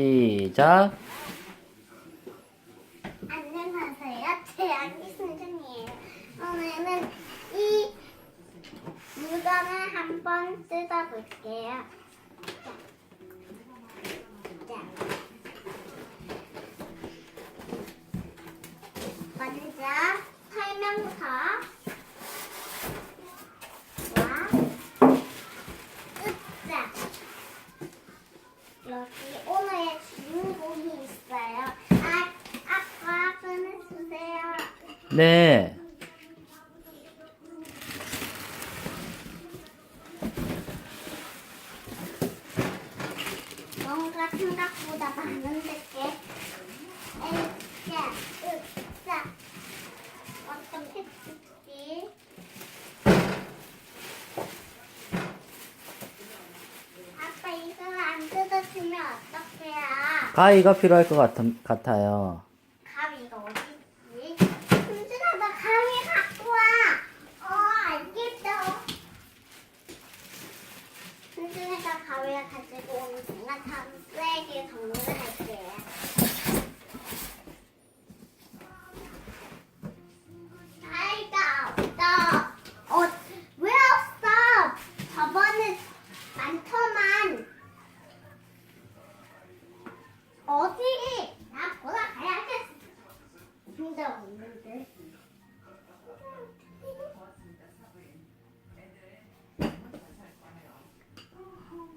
시작. 안녕하세요. 제 아기 순준이에요. 오늘은 이 물건을 한번 뜯어볼게요. 먼저 설명서 와 으짜 여기 오늘의 주인공이 있어요. 아, 아빠 보내주세요. 네. 뭔가 생각보다 많은데 게 에이짜, 으짜. 어떻게 뜯지? 아빠 이걸 안 뜯어주면 어떡해요? 가위가 필요할 것 같, 같아요. 가위가 어디 있지? 순준아 나 가위 갖고 와. 어 알겠어. 순준이가 가위를 가지고 오는 순간 담세게 정리를 할게요. 가위가 없어. 어, 왜 없어? 저번에 많더만. 어디? 나 보러 가야겠어. 진짜 없는데.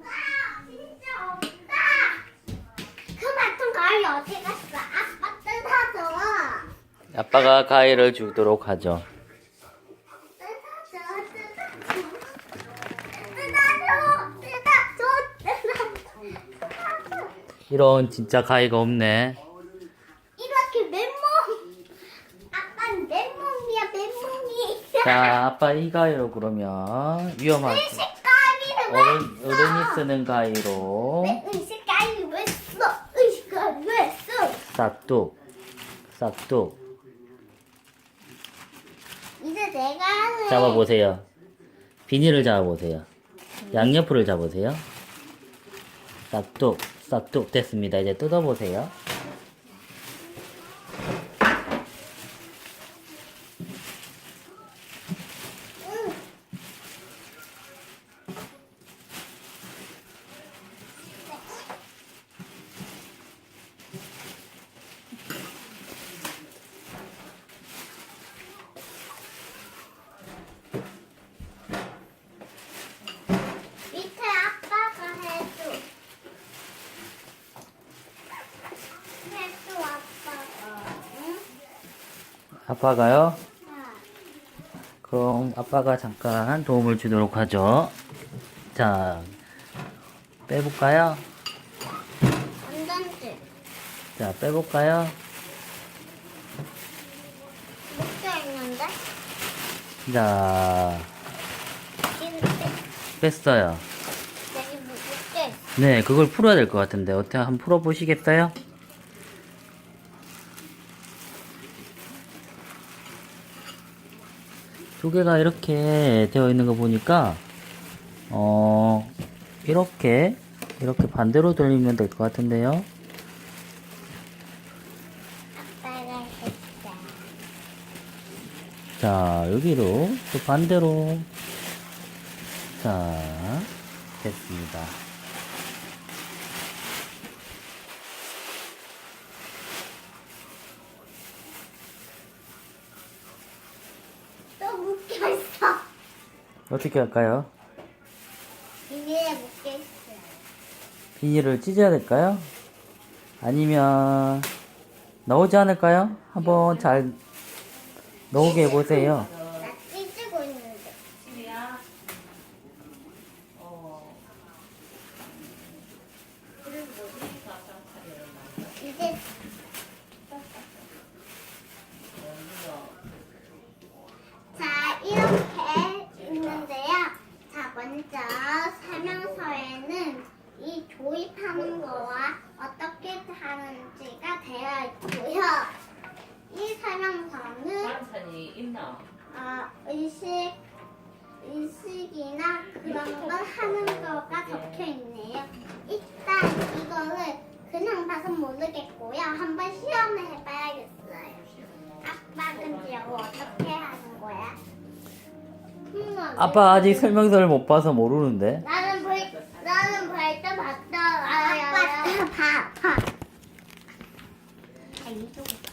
아, 진짜 없다. 그 마통 가위 어디 갔어? 아빠 뜯어줘. 아빠가 가위를 주도록 하죠. 뜯어줘, 뜯어줘. 뜯어줘, 뜯어줘, 뜯어줘. 이런 진짜 가위가 없네. 이렇게 맨몸. 아빠는 맨몸이야, 맨몸이. 자, 아빠 이 가위로 그러면 위험하지. 의식가위를 왜 어른, 써? 어른이 쓰는 가위로 왜 의식가위 왜 써? 의식가위 왜 써? 싹둑, 싹둑 이제 내가 하는 잡아보세요. 비닐을 잡아보세요. 양옆으로 잡으세요. 싹둑, 싹둑 됐습니다. 이제 뜯어보세요. 응. 밑에 아빠가 해줘. 해줘 아빠가. 응? 아빠가요? 자. 그럼 아빠가 잠깐 도움을 주도록 하죠. 자, 빼볼까요? 안전지 자, 빼볼까요? 묶여 있는데? 자, 뺐어요. 여기 묶여 있어. 네, 그걸 풀어야 될 것 같은데 어떻게 한번 풀어보시겠어요? 두 개가 이렇게 되어 있는 거 보니까 어 이렇게 이렇게 반대로 돌리면 될 것 같은데요. 자 여기로 또 반대로 자 됐습니다. 또 묶여 있어. 어떻게 할까요? 비닐에 있어. 비닐을 찢어야 될까요? 아니면 나오지 않을까요? 한번 잘 나오게 해보세요. 나 찢고 있는데. 이제 자 이렇게 있는데요. 자 먼저 설명서에는 이 조립하는 거와 어떻게 하는지가 되어 있고요. 이 설명서는 반찬이 있나? 어, 의식 의식이나 그런 걸 하는 거가 적혀 있네요. 일단 이거를 그냥 봐서 모르겠고요. 한번 시험을 해봐야겠어요. 아빠 근데 이거 어떻게 하는 거야? 음, 아빠 아직 설명서를 못 봐서 모르는데. 나는 벌 나는 벌써 봤다. 아빠 봐 봐. 아, 이쪽. 저는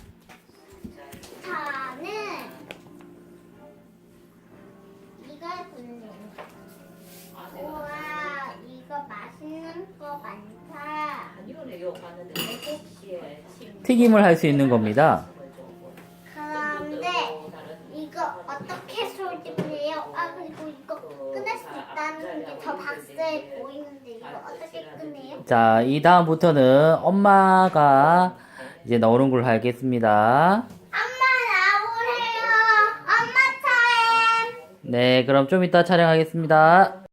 맛있는 거 많다. 아니요네 요 봤는데 7시에 튀김을 할 수 있는 겁니다. 그런데 이거 어떻게 소집해요? 아 그리고 이거 끊을 수 있다는 게 저 박스에 보이는데 이거 어떻게 끊어요? 자, 이 다음부터는 엄마가 이제 넣는 걸 하겠습니다. 엄마 나오래요. 엄마 타임. 네, 그럼 좀 이따 촬영하겠습니다.